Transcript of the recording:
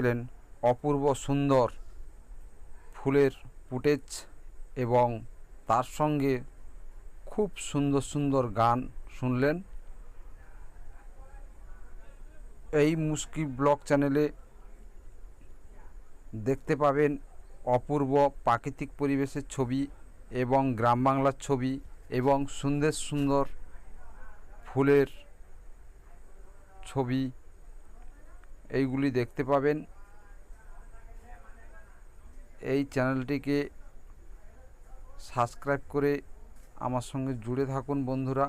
পেলেন অপূর্ব সুন্দর ফুলের ফুটেজ এবং তার সঙ্গে খুব সুন্দর সুন্দর গান শুনলেন। এই মুস্কি ব্লগ চ্যানেলে দেখতে পাবেন অপূর্ব প্রাকৃতিক পরিবেশের ছবি এবং গ্রাম বাংলার ছবি এবং সুন্দর সুন্দর ফুলের ছবি এইগুলি দেখতে পাবেন। এই চ্যানেলটিকে সাবস্ক্রাইব করে আমার সঙ্গে জুড়ে থাকুন বন্ধুরা।